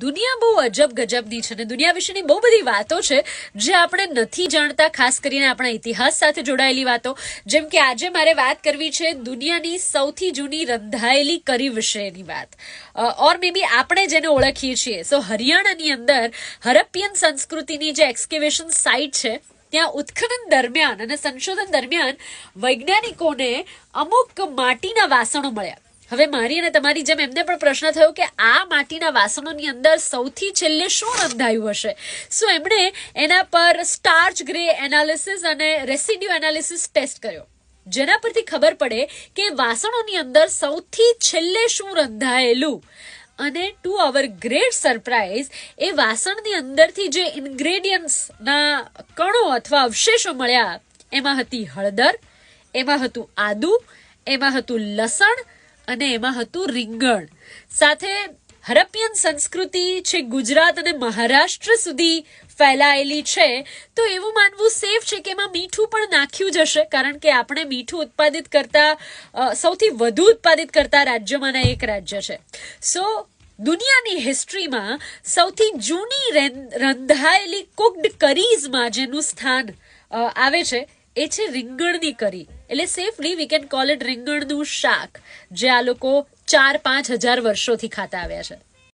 દુનિયા બહુ અજબ ગજબની છે અને દુનિયા વિશેની બહુ બધી વાતો છે જે આપણે નથી જાણતા, ખાસ કરીને આપણા ઇતિહાસ સાથે જોડાયેલી વાતો. જેમ કે આજે મારે વાત કરવી છે દુનિયાની સૌથી જૂની રંધાયેલી કરી વિશેની વાત. ઓર મે બી આપણે જેને ઓળખીએ છીએ. સો હરિયાણાની અંદર હરપ્પિયન સંસ્કૃતિની જે એક્સકેવેશન સાઇટ છે, ત્યાં ઉત્ખનન દરમિયાન અને સંશોધન દરમિયાન વૈજ્ઞાનિકોને અમુક માટીના વાસણો મળ્યા. હવે મારી અને તમારી જેમ એમને પણ પ્રશ્ન થયો કે આ માટીના વાસણોની અંદર સૌથી છેલ્લે શું રંધાયું હશે? સો એમણે એના પર સ્ટાર્ચ ગ્રે એનાલિસિસ અને રેસિડ્યુ એનાલિસિસ ટેસ્ટ કર્યો. જેના પરથી ખબર પડે કે વાસણોની અંદર સૌથી છેલ્લે શું રંધાયેલું અને ટુ અવર ગ્રેટ સરપ્રાઇઝ એ વાસણની અંદરથી જે ઇન્ગ્રેડિયન્ટ્સના કણો અથવા અવશેષો મળ્યા, એમાં હતી હળદર, એમાં હતું આદુ, એમાં હતું લસણ અને એમાં હતું રીંગણ. સાથે હરપ્પિયન સંસ્કૃતિ છે, ગુજરાત અને મહારાષ્ટ્ર સુધી ફેલાયેલી છે, તો એવું માનવું સેફ છે કે એમાં મીઠું પણ નાખ્યું જ હશે, કારણ કે આપણે મીઠું ઉત્પાદિત કરતા સૌથી વધુ ઉત્પાદિત કરતા રાજ્યોમાંના એક રાજ્ય છે. સો દુનિયાની હિસ્ટ્રીમાં સૌથી જૂની રંધાયેલી કુકડ કરીઝમાં જેનું સ્થાન આવે છે એ છે રીંગણની કરી. એટલે safely we can call it રીંગણનું શાક, જે આ લોકો ચાર પાંચ હજાર વર્ષોથી ખાતા આવ્યા છે.